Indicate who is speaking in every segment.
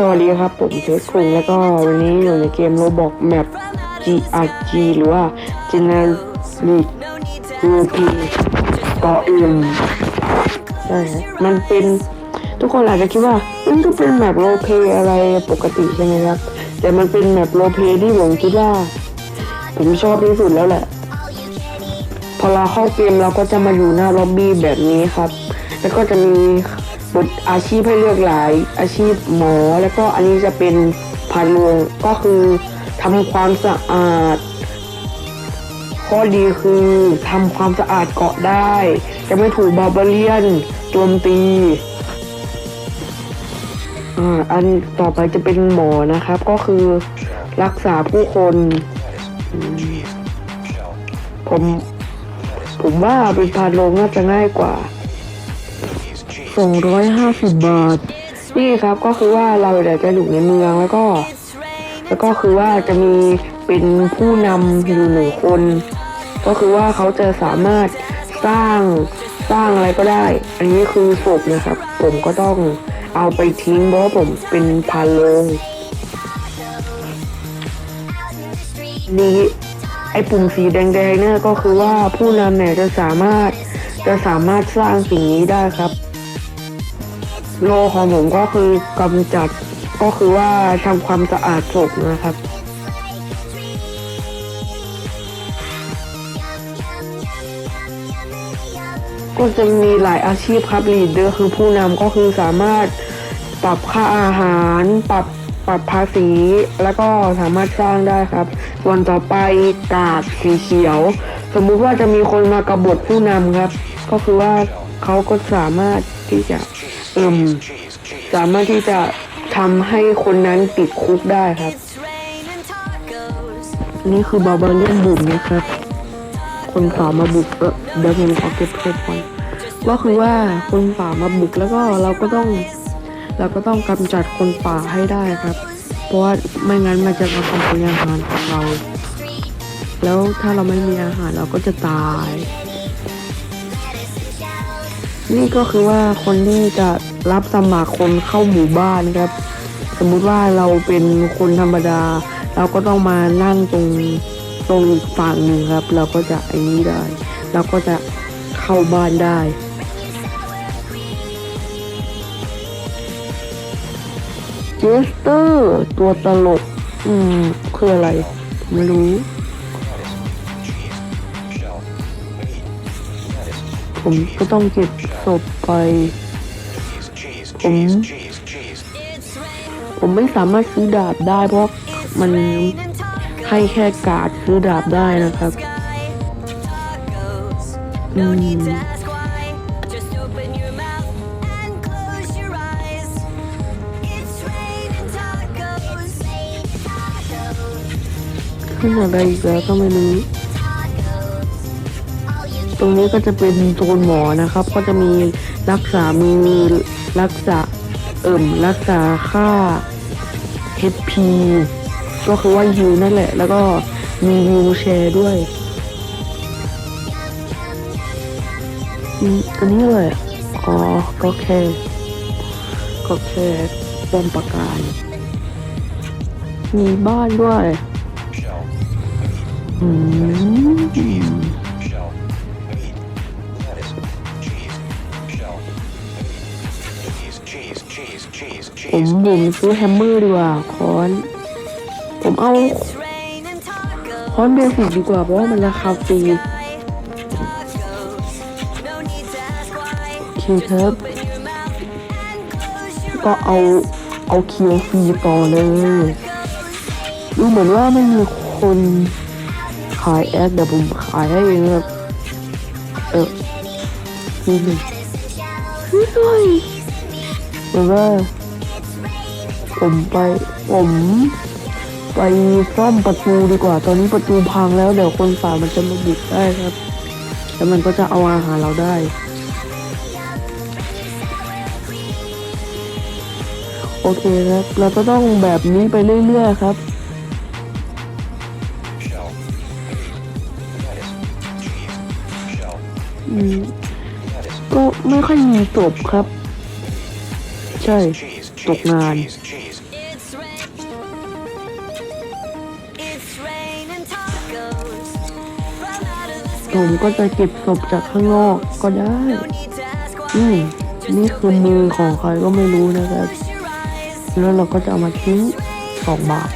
Speaker 1: สวัสดีครับ ผมเชสคุงแล้วก็วันนี้อยู่ในเกมโรบอกแมป GRG หรือว่า Generic UP ต่อเอ็มใช่ครับมันเป็นทุกคนอาจจะคิดว่า มันก็เป็นแมปโรเพย์อะไรปกติใช่ไหมครับ แต่มันเป็นแมปโรเพย์ที่ผมคิดว่า ผมชอบที่สุดแล้วแหละ พอเราเข้าเกมเราก็จะมาอยู่หน้าล็อบบี้แบบนี้ครับ แล้วก็จะมี บทอาชีพให้เลือกหลายอาชีพหมอ แล้วก็อันนี้จะเป็นพานโรงก็คือทำความสะอาด ข้อดีคือทำความสะอาดเกาะได้ จะไม่ถูกบาร์บเลียนโจมตีอันต่อไปจะเป็นหมอนะครับ ก็คือรักษาผู้คน ผม ผมว่าเป็นพานโรงน่าจะง่ายกว่า 250 บาท นี่ครับก็คือว่าเราเดี๋ยวจะอยู่ในเมืองแล้วก็ แล้วก็คือว่าจะมีเป็นผู้นำอยู่หนึ่งคน ก็คือว่าเขาจะสามารถสร้างสร้างอะไรก็ได้ อันนี้คือศพนะครับ ผมก็ต้องเอาไปทิ้งเพราะผมเป็นพานโรงนี้ไอ้ปุ่มสีแดงๆเนี่ยก็คือว่าผู้นำเนี่ยจะสามารถจะสามารถสร้างสิ่งนี้ได้ครับ โลของผมก็คือกำจัดก็คือว่าทำความสะอาดศพนะครับ ก็จะมีหลายอาชีพครับลีดเดอร์คือผู้นำก็คือสามารถปรับค่าอาหาร ปรับปรับภาษีแล้วก็สามารถสร้างได้ครับ ส่วนต่อไปกาดสีเขียว สมมุติว่าจะมีคนมากบฏผู้นำครับ ก็คือว่าเขาก็สามารถที่จะ สามารถที่จะทำให้คนนั้นติดคุกได้ครับนนี้คือบาบาเลียนบุกนะครับ คนฝ่ามาบุกเออเดี๋ยวผมขอเก็บเพชรก่อนก็คือว่าคนฝ่ามาบุกแล้วก็เราก็ต้อง เราก็ต้องกำจัดคนป่าให้ได้ครับ เพราะว่าไม่งั้นมันจะมาขโมยอาหารของเรา แล้วถ้าเราไม่มีอาหารเราก็จะตาย นี่ก็คือว่าคนที่จะรับสมัครคนเข้าหมู่บ้านครับ สมมุติว่าเราเป็นคนธรรมดา เราก็ต้องมานั่งตรงตรงอีกฝั่งหนึ่งครับ เราก็จะไอ้นี้ได้ เราก็จะเข้าบ้านได้เจสเตอร์ ตัวตลก อืม คืออะไร ไม่รู้ ผมก็ต้องเก็บศพไป ผม ผมไม่สามารถซื้อดาบได้เพราะมันให้แค่การ์ดซื้อดาบได้นะครับอืมขึ้นอะไรอีกแล้วก็ไม่รู้ ตรงนี้ก็จะเป็นโซนหมอนะครับ ก็จะมีรักษามีรักษาเอิ่มรักษาค่า HP ก็คือว่ายูนั่นแหละ แล้วก็มีวิวแชร์ด้วยอืมอันนี้เลยอ๋อก็แค่ก็แค่ป้อมปราการ มีบ้านด้วย อืม ผมผมซื้อแฮมเมอร์ดีกว่าค้อน ผมเอาค้อนเบสิกดีกว่าเพราะว่ามันราคาฟรีโอเคครับก็เอาเอาเคียวฟรีต่อเลยดูเหมือนว่าไม่มีคนขายแอดเดี๋ยวผมขายให้เองครับเออนี่หนึ่งซื้อหน่อย เหมือว่าผมไปผมไปซ่อมประตูดีกว่า ตอนนี้ประตูพังแล้วเดี๋ยวคนฝ่ามันจะมาบุกได้ครับ แล้วมันก็จะเอาอาหารเราได้โอเคครับ เราก็ต้องแบบนี้ไปเรื่อยๆครับอืมก็ไม่ค่อยมีจบครับ ช่ ตกงานผมก็จะเก็บศพจากข้างนอกก็ได้อืมนี่คือมือของใครก็ไม่รู้นะครับแล้วเราก็จะเอามาทิ้งสองบาท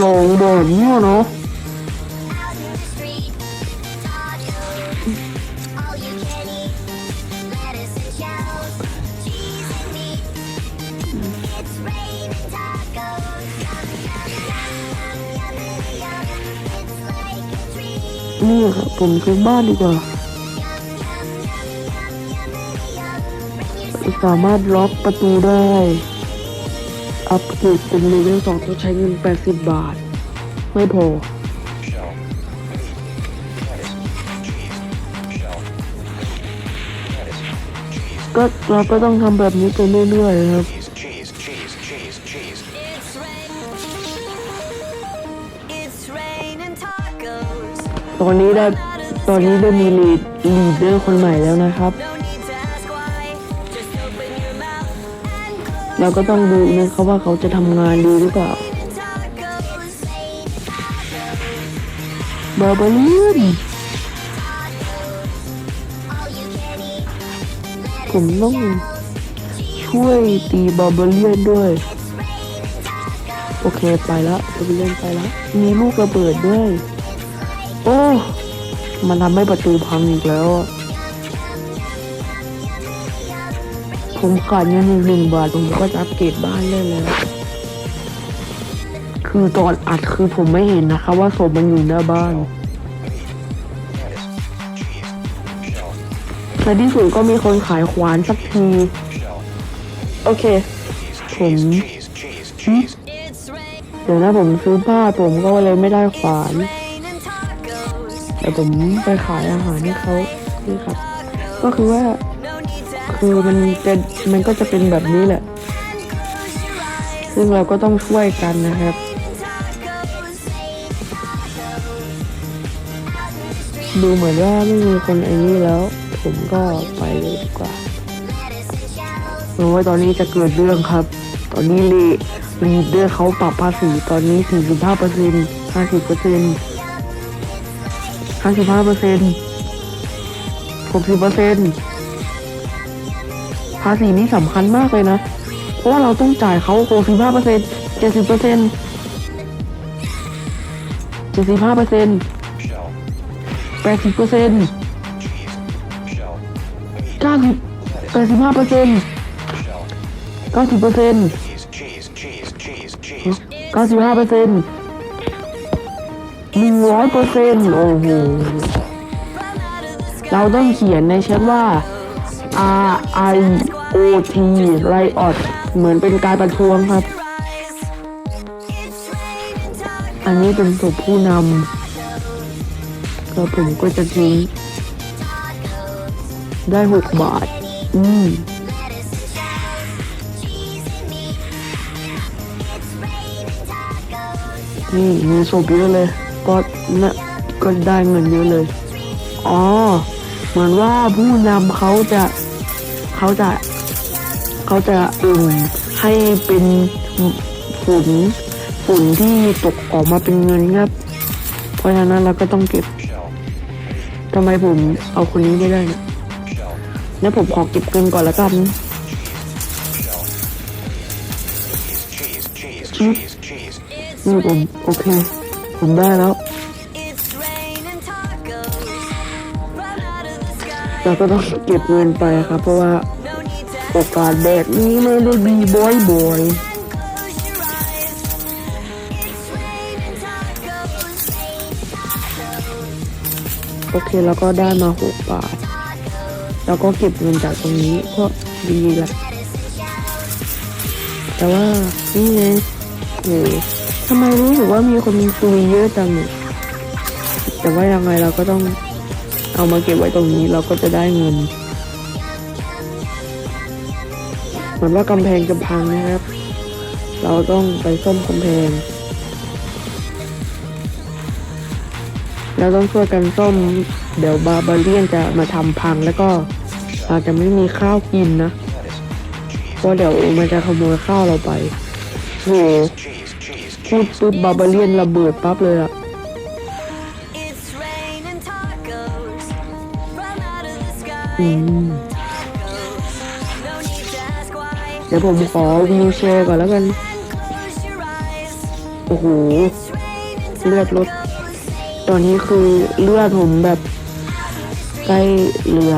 Speaker 1: สองบาทเนี่ยเนาะ นี่ครับผมซื้อบ้านดีกว่าสามารถล็อกประตูได้ อัปเกรดเป็นเลเวลสองต้องใช้เงิน 80 บาท ไม่พอ ก็เราก็ต้องทำแบบนี้ไปเรื่อยๆครับ ตอนนี้ได้ตอนนี้ได้มีลีดลีดเดอร์คนใหม่แล้วนะครับ เราก็ต้องดูนะครับว่าเขาจะทำงานดีหรือเปล่าบาบาเลียนผมต้องช่วยตีบาบาเลียนด้วย โอเคไปแล้วบาบาเลียนไปแล้ว มีลูกระเบิดด้วย โอ้ มันทำให้ประตูพังอีกแล้วอะผมขาดเงินอีกหนึ่งบาท ผมก็จะอัปเกรดบ้านได้แล้ว คือตอนอัดคือผมไม่เห็นนะคะ ว่าศพมันอยู่หน้าบ้าน
Speaker 2: Lettuce. Cheese. Shell.
Speaker 1: ในที่สุดก็มีคนขายขวานสักที
Speaker 2: Shell.
Speaker 1: โอเค
Speaker 2: Cheese.
Speaker 1: Hmm?
Speaker 2: Cheese. Cheese. Cheese.
Speaker 3: It's rain.
Speaker 1: เดี๋ยวนะผมซื้อผ้าผมก็เลยไม่ได้ขวาน
Speaker 3: Raining tacos.
Speaker 1: แต่ผมไปขายอาหารให้เขานี่ครับ ก็คือว่า คือมันจะมันก็จะเป็นแบบนี้แหละ ซึ่งเราก็ต้องช่วยกันนะครับ ดูเหมือนว่าไม่มีคนไอ้นี่แล้ว ผมก็ไปเลยดีกว่าโว่าตอนนี้จะเกิดเรื่องครับ ตอนนี้รีรีเดอร์เขาปรับภาษีตอนนี้สี่สิบห้าเปอร์เซ็นห้าสิบเปอ45% 50% ห้าสิบห้าเปอร์เซ็นต์หกสิบเปอร์เซ็นต์ภาษีนี่สำคัญมากเลยนะ เพราะว่าเราต้องจ่ายเขาหกสิบห้าเปอร์เซ็นต์เจ็ดสิบเปอร์เซ็นต์เจ็ดสิบห้าเปอร์เซ็นต์
Speaker 2: แป
Speaker 1: ดสิบเปอร์เซ็นต์
Speaker 2: เก้า
Speaker 1: สิบแปดสิบห้าเปอร์เซ็นต์
Speaker 2: เก้า
Speaker 1: สิบเปอร์เซ็นต์
Speaker 2: เก้าสิบ
Speaker 1: ห้าเปอร์เซ็นต์ 100เปอร์เซ็นต์โอ้โหเราต้องเขียนในแชทว่า R I O T ไรออดเหมือนเป็นการประท้วงครับ อันนี้เป็นศพผู้นำแล้วผมก็จะทิ้งได้หกบาท อืมนี่มีศพเยอะเลย ก็นะก็ได้เงินเยอะเลย อ๋อ เหมือนว่าผู้นำเขาจะเขาจะเขาจะอึ่งให้เป็นฝุ่นฝุ่นที่ตกออกมาเป็นเงินครับ เพราะฉะนั้นเราก็ต้องเก็บ
Speaker 2: Shell.
Speaker 1: ทำไมผมเอาคนนี้ไม่ได้เนี่ย
Speaker 2: Shell.
Speaker 1: แล้วผมขอเก็บเงินก่อนแล้วกัน
Speaker 2: Shell. Cheese. Cheese.
Speaker 1: Hmm?
Speaker 2: Cheese. Cheese.
Speaker 1: นี่ผมโอเค ผมได้แล้ว เราก็ต้องเก็บเงินไปครับ เพราะว่าโอกาสแบบนี้ไม่ได้มีบ่อยๆโอเคแล้วก็ได้มาหกบาท แล้วก็เก็บเงินจากตรงนี้ก็ดีแหละแต่ว่านี่ไงโอ้ ทำไมรู้สึกว่ามีคนซุยเยอะจังเนี่ยแต่ว่ายังไงเราก็ต้องเอามาเก็บไว้ตรงนี้เราก็จะได้เงิน เหมือนว่ากำแพงจะพังนะครับ เราต้องไปซ่อมกำแพงเราต้องช่วยกันซ่อมเดี๋ยวบาบาเลียนจะมาทำพังแล้วก็เราจะไม่มีข้าวกินนะเพราะเดี๋ยวมันจะขโมยข้าวเราไปโห
Speaker 2: Cheese. Cheese.
Speaker 1: พูดปุ๊บบาบาเลียนระเบิดปั๊บเลยอะ
Speaker 3: It's raining tacos.
Speaker 1: อืม
Speaker 3: No need to ask why.
Speaker 1: เดี๋ยวผมขอวิวแชร์ก่อนแล้วกัน
Speaker 3: Close your eyes.
Speaker 1: โอ้โห
Speaker 3: It's raining
Speaker 1: เลือดลด ตอนนี้คือเลือดผมแบบใกล้เหลือ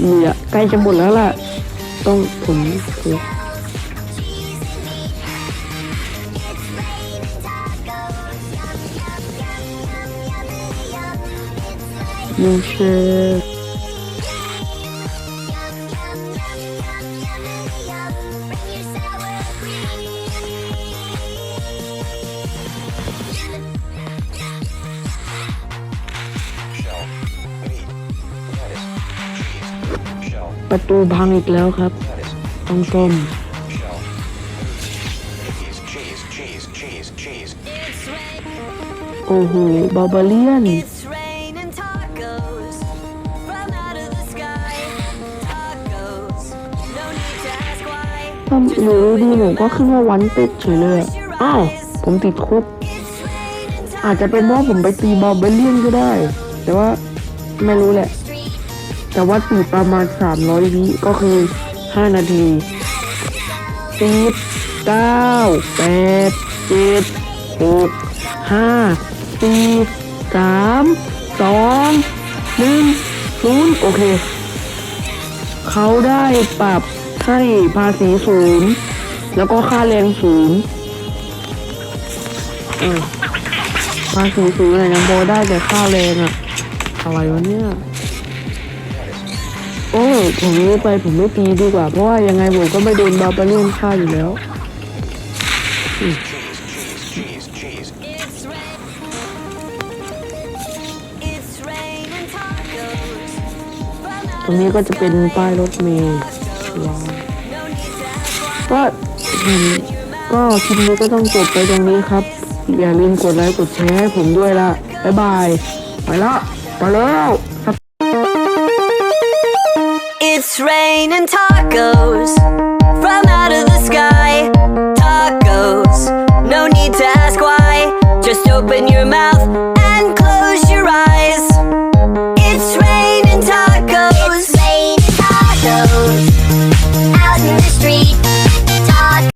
Speaker 1: เหลือใกล้จะหมดแล้วล่ะ ต้องผมคือ
Speaker 2: มู
Speaker 1: ประตูพังอีกแล้วครับ ต้องต้มโอ้โหบาบาเลียน
Speaker 3: why.
Speaker 1: ทำอยู่ดีๆผมก็ขึ้นว่าวันติดเฉยเลยอ้าวผมติดคุก อาจจะเป็นเพราะผมไปตีบาบาเลียนก็ได้ แต่ว่าไม่รู้แหละ แต่ว่าตีประมาณ 300วิก็คือ 5 นาทีสิบเก้าแปดเจ็ดหกห้าสี่สามสองหนึ่งศูนย์โอเค เขาได้ปรับ ให้ภาษีศูนย์แล้วก็ค่าแรงศูนย์เออภาษีศูนย์อะไรนะโบได้แต่ค่าแรงอะอะไรวะเนี่ยโอ้ผมรู้ไปผมไม่ตีดีกว่า เพราะว่ายังไงผมก็ไม่โดนบาบาเลียนฆ่าอยู่แล้วตรงนี้ก็จะเป็นป้ายรถเมล์
Speaker 3: ร้อย
Speaker 1: ก็ก็คลิปนี้ก็ต้องจบไปตรงนี้ครับ อย่าลืมกดไลค์กดแชร์ให้ผมด้วยละบ๊ายบาย ไปละไปแล้ว
Speaker 3: It's raining tacos from out of the sky. Tacos, no need to ask why. Just open your mouth and close your eyes.